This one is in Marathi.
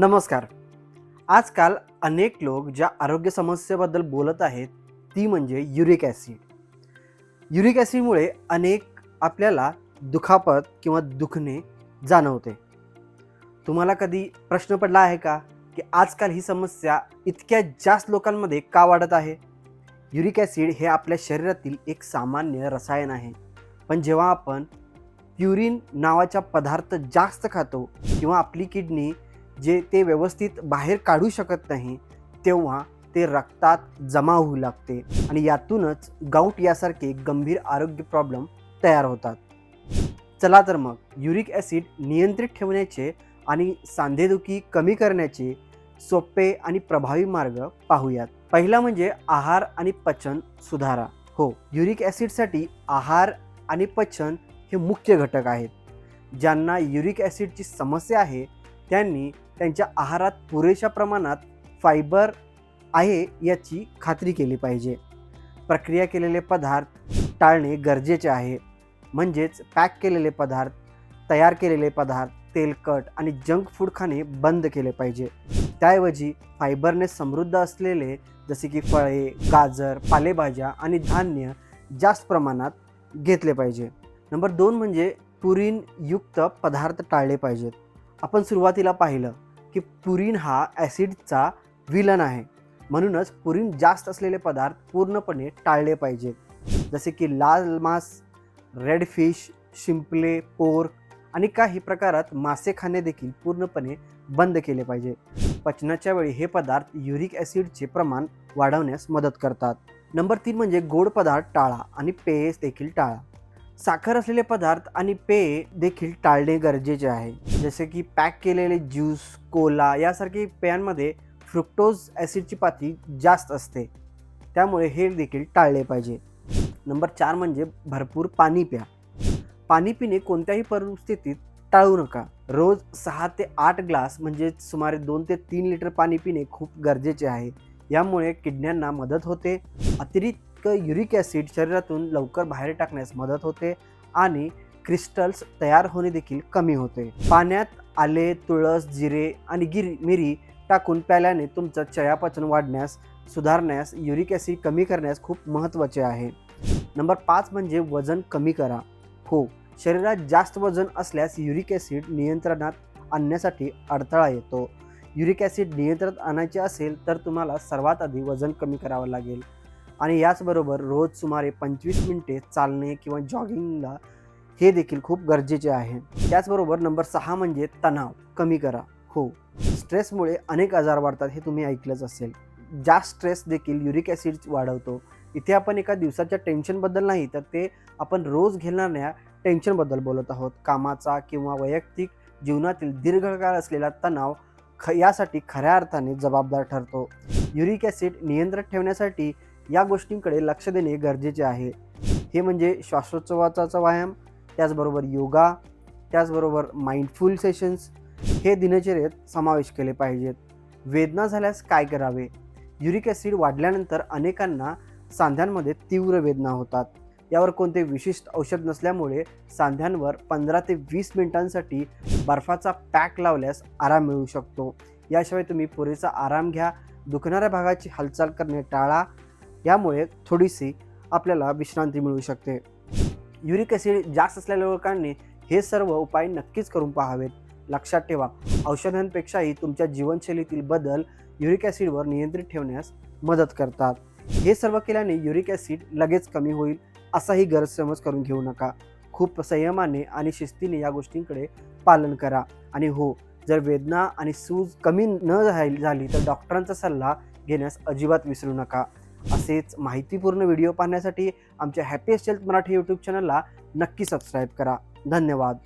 नमस्कार. आजकाल अनेक लोक ज्या आरोग्य समस्येबद्दल बोलत आहेत ती म्हणजे युरिक ॲसिड. युरिक ॲसिडमुळे अनेक आपल्याला दुखापत किंवा दुखणे जाणवते. तुम्हाला कधी प्रश्न पडला आहे का की आजकाल ही समस्या इतक्या जास्त लोकांमध्ये का वाढत आहे? युरिक ॲसिड हे आपल्या शरीरातील एक सामान्य रसायन आहे. पण जेव्हा आपण प्युरिन नावाचा पदार्थ जास्त खातो किंवा आपली किडनी जे ते व्यवस्थित बाहेर काढू शकत नाही तेव्हा ते रक्तात जमा होऊ लागते आणि यातूनच गाऊट यासारखे गंभीर आरोग्य प्रॉब्लेम तयार होतात. चला तर मग युरिक ॲसिड नियंत्रित ठेवण्याचे आणि सांधेदुखी कमी करण्याचे सोपे आणि प्रभावी मार्ग पाहूयात. पहिला म्हणजे आहार आणि पचन सुधारा. हो युरिक ॲसिडसाठी आहार आणि पचन हे मुख्य घटक आहेत. ज्यांना युरिक ॲसिडची समस्या आहे त्यांनी त्यांच्या आहारात पुरेशा प्रमाणात फायबर आहे याची खात्री केली पाहिजे. प्रक्रिया केलेले पदार्थ टाळणे गरजेचे आहे. म्हणजेच पॅक केलेले पदार्थ तयार केलेले पदार्थ तेलकट आणि जंक फूड खाणे बंद केले पाहिजे. त्याऐवजी फायबरने समृद्ध असलेले जसे की फळे गाजर पालेभाज्या आणि धान्य जास्त प्रमाणात घेतले पाहिजे. नंबर दोन म्हणजे पुरीनयुक्त पदार्थ टाळले पाहिजेत. आपण सुरुवातीला पाहिलं की पुरीन हा ॲसिडचा विलन आहे. म्हणूनच पुरीन जास्त असलेले पदार्थ पूर्णपणे टाळले पाहिजेत जसे की लाल मांस रेड फिश शिंपले पोर्क आणि काही प्रकारात मासे खाणे देखील पूर्णपणे बंद केले पाहिजे. पचनाच्या वेळी हे पदार्थ युरिक ॲसिडचे प्रमाण वाढवण्यास मदत करतात. नंबर तीन म्हणजे गोड पदार्थ टाळा आणि पेयस देखील टाळा. साखर असलेले पदार्थ आणि पेय देखील टाळणे गरजेचे आहे. जसे की पॅक केलेले ज्यूस कोला यासारखे पेयांमध्ये फ्रुक्टोज ॲसिडची पातळी जास्त असते. त्यामुळे हे देखील टाळले पाहिजे. नंबर चार म्हणजे भरपूर पाणी प्या. पाणी पिणे कोणत्याही परिस्थितीत टाळू नका. रोज सहा ते आठ ग्लास म्हणजे सुमारे दोन ते तीन लिटर पाणी पिणे खूप गरजेचे आहे. यामुळे किडण्यांना मदत होते. अतिरिक्त युरिक ॲसिड शरीरातून लवकर बाहेर टाकण्यास मदत होते आणि क्रिस्टल्स तयार होणे देखील कमी होते. पाण्यात आले तुळस जिरे आणि गिरी मिरी टाकून प्याल्याने तुमचं चयापचन वाढण्यास सुधारण्यास युरिक ॲसिड कमी करण्यास खूप महत्त्वाचे आहे. नंबर पाच म्हणजे वजन कमी करा. हो शरीरात जास्त वजन असल्यास युरिक ॲसिड नियंत्रणात आणण्यासाठी अडथळा येतो. युरिक ॲसिड नियंत्रणात आणायचे असेल तर तुम्हाला सर्वात आधी वजन कमी करावं लागेल. आणि याचबरोबर रोज सुमारे पंचवीस मिनिटे चालणे किंवा जॉगिंगला हे देखील खूप गरजेचे आहे. त्याचबरोबर नंबर सहा म्हणजे तणाव कमी करा. हो स्ट्रेसमुळे अनेक आजार वाढतात हे तुम्ही ऐकलंच असेल. जास्त स्ट्रेस देखील युरिक ॲसिड वाढवतो. इथे आपण एका दिवसाच्या टेन्शनबद्दल नाही तर ते आपण रोज घेणाऱ्या टेन्शनबद्दल बोलत आहोत. कामाचा किंवा वैयक्तिक जीवनातील दीर्घकाळ असलेला तणाव ख यासाठी खऱ्या अर्थाने जबाबदार ठरतो. युरिक ॲसिड नियंत्रित ठेवण्यासाठी या गोष्टींकडे लक्ष देणे गरजेचे आहे. हे म्हणजे श्वासोच्छवासाचा व्यायाम त्याचबरोबर योगा त्याचबरोबर माइंडफुल सेशन्स हे दिनचर्येत समावेश केले पाहिजेत. वेदना झाल्यास काय करावे? युरिक ॲसिड वाढल्यानंतर अनेकांना सांध्यांमध्ये तीव्र वेदना होतात. यावर कोणते विशिष्ट औषध नसल्यामुळे सांध्यांवर पंधरा ते वीस मिनिटांसाठी बर्फाचा पॅक लावल्यास आराम मिळू शकतो. याशिवाय तुम्ही पुरेसा आराम घ्या. दुखणाऱ्या भागाची हालचाल करणे टाळा. यामुळे थोडीशी आपल्याला विश्रांती मिळू शकते. युरिक ॲसिड जास्त असलेल्या लोकांनी हे सर्व उपाय नक्कीच करून पाहावेत. लक्षात ठेवा औषधांपेक्षाही तुमच्या जीवनशैलीतील बदल युरिक ॲसिडवर नियंत्रित ठेवण्यास मदत करतात. हे सर्व केल्याने युरिक ॲसिड लगेच कमी होईल असाही गैरसमज करून घेऊ नका. खूप संयमाने आणि शिस्तीने या गोष्टींकडे पालन करा. आणि हो जर वेदना आणि सूज कमी न झाली झाली तर डॉक्टरांचा सल्ला घेण्यास अजिबात विसरू नका. असेच माहितीपूर्ण व्हिडिओ पाहण्यासाठी आमच्या हॅपीएस्ट हेल्थ मराठी यूट्यूब चॅनलला नक्की सबस्क्राईब करा. धन्यवाद.